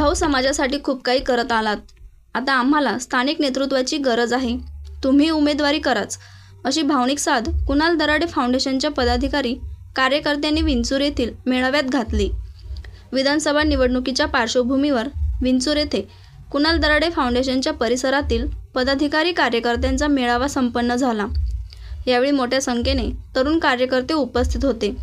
भाऊ समाजासाठी खूप काही करत आलात. आता आम्हाला स्थानिक नेतृत्वाची गरज आहे. तुम्ही उमेदवारी कराच. अशी भावनिक साध कुणाल दराडे फाउंडेशनच्या पदाधिकारी कार्यकर्त्यांनी विंचूर येथील मेळाव्यात घातली. विधानसभा निवडणुकीच्या पार्श्वभूमीवर विंचूर येथे कुणाल दराडे फाउंडेशनच्या परिसरातील पदाधिकारी कार्यकर्त्यांचा मेळावा संपन्न झाला. यावेळी मोठ्या संख्येने तरुण कार्यकर्ते उपस्थित होते.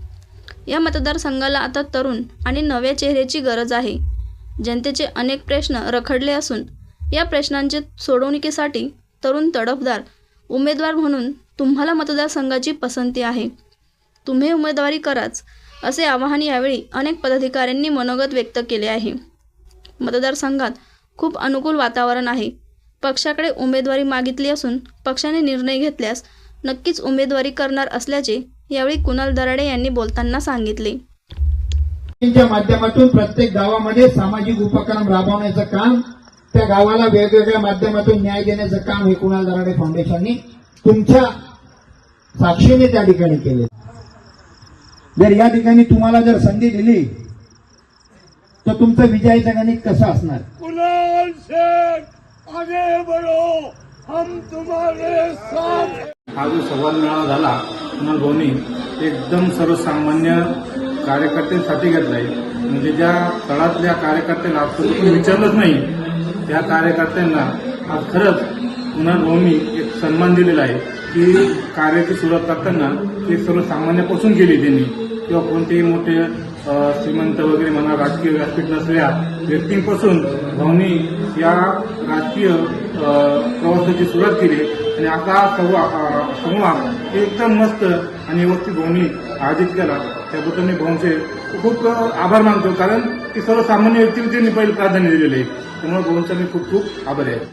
या मतदारसंघाला आता तरुण आणि नव्या चेहऱ्याची गरज आहे. जनतेचे अनेक प्रश्न रखडले असून या प्रश्नांचे सोडवणुकीसाठी तरुण तडफदार उमेदवार म्हणून तुम्हाला मतदारसंघाची पसंती आहे. तुम्ही उमेदवारी कराच असे आवाहन यावेळी अनेक पदाधिकाऱ्यांनी मनोगत व्यक्त केले आहे. मतदारसंघात खूप अनुकूल वातावरण आहे. पक्षाकडे उमेदवारी मागितली असून पक्षाने निर्णय घेतल्यास नक्कीच उमेदवारी करणार असल्याचे यावेळी कुणाल दराडे यांनी बोलताना सांगितले. माध्यमातून प्रत्येक गावामध्ये सामाजिक उपक्रम राबवण्याचं काम त्या गावाला वेगवेगळ्या माध्यमातून न्याय देण्याचं काम हे कुणाल दराडे फाउंडेशननी तुमच्या साक्षीने त्या ठिकाणी केले जर या ठिकाणी तुम्हाला जर संधी दिली तर तुमचं विजयाचं गणित कसं असणार? कुणाल शेख आगे बढ़ो हम तुम्हारे साथ हा जो संवाद मेळावा झाला कुणाल भाऊनी एकदम सर्वसामान्य कार्यकर्त्यांसाठी घेतलाय म्हणजे ज्या तळातल्या कार्यकर्त्यांना आजपर्यंत विचारलंच नाही त्या कार्यकर्त्यांना आज खरंच कुणाल एक सन्मान दिलेला आहे की कार्याची सुरुवात करताना ते सर्वसामान्यापासून केली त्यांनी. किंवा कोणतेही मोठे श्रीमंत वगैरे म्हणा राजकीय व्यासपीठ नसलेल्या व्यक्तींपासून भाऊनी या राजकीय प्रवासाची सुरुवात केली. आणि आता सर्व समूह एकदम मस्त आणि व्यवस्थित भाऊनी आयोजित केला. त्याबद्दल मी भाऊंचे खूप आभार मानतो. कारण की सर्वसामान्य व्यक्तीला त्यांनी पहिले प्राधान्य दिलेलं आहे. त्यामुळे भाऊंचा मी खूप खूप आभारी आहे